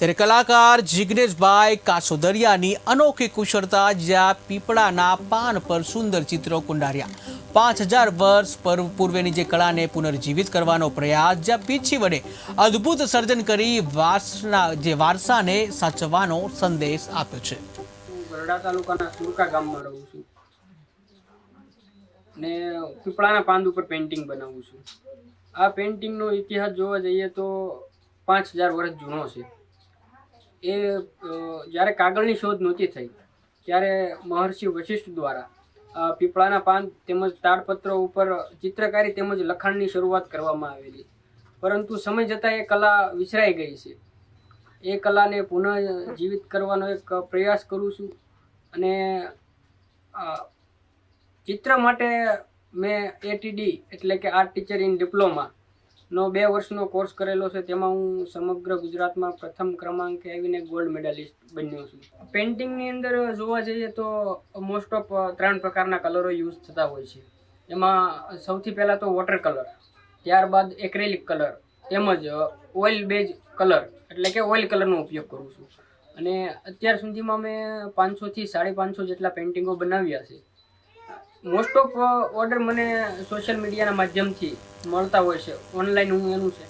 ત્યારે કલાકાર જિગ્નેશભાઈ કાસોદરિયાની અનોખી કુશળતા જ્યાં પીપળાના પાન પર સુંદર ચિત્રો કુંડાર્યા. પાંચ હજાર વર્ષ પર પૂર્વેની જે કળાને પુનર્જીવિત કરવાનો પ્રયાસ જ્યાં પીછી વડે અદ્ભુત સર્જન કરી વારસના જે વારસાને સાચવવાનો સંદેશ આપ્યો છું. ને પીપળાના પાંદ ઉપર પેઇન્ટિંગ બનાવું છું. આ પેઇન્ટિંગનો ઇતિહાસ જોવા જઈએ તો પાંચ હજાર વર્ષ જૂનો છે. એ જ્યારે કાગળની શોધ નહોતી થઈ, ત્યારે મહર્ષિ વશિષ્ઠ દ્વારા પીપળાના પાન તેમજ તાડપત્રો ઉપર ચિત્રકારી તેમજ લખાણની શરૂઆત કરવામાં આવેલી. પરંતુ સમય જતાં એ કલા વિસરાઈ ગઈ છે. એ કલાને પુનઃ જીવિત કરવાનો એક પ્રયાસ કરું છું અને ચિત્ર માટે મેં એટીડી એટલે કે આર્ટ ટીચર ઇન ડિપ્લોમા નો બે વર્ષનો કોર્સ કરેલો છે, તેમાં હું સમગ્ર ગુજરાતમાં પ્રથમ ક્રમાંકે આવીને ગોલ્ડ મેડલિસ્ટ બન્યો છું. પેઇન્ટિંગની અંદર જોવા જઈએ તો મોસ્ટ ઓફ ત્રણ પ્રકારના કલરો યુઝ થતા હોય છે. એમાં સૌથી પહેલાં તો વોટર કલર ત્યારબાદ એક્રેલિક કલર તેમજ ઓઇલ બેઝ કલર એટલે કે ઓઇલ કલરનો ઉપયોગ કરું છું. અને અત્યાર સુધીમાં મેં પાંચસોથી સાડી પાંચસો જેટલા પેઇન્ટિંગો બનાવ્યા છે. મોસ્ટ ઓફ ઓર્ડર મને સોશિયલ મીડિયાના માધ્યમથી મળતા હોય છે. ઓનલાઈન હું એનું છે.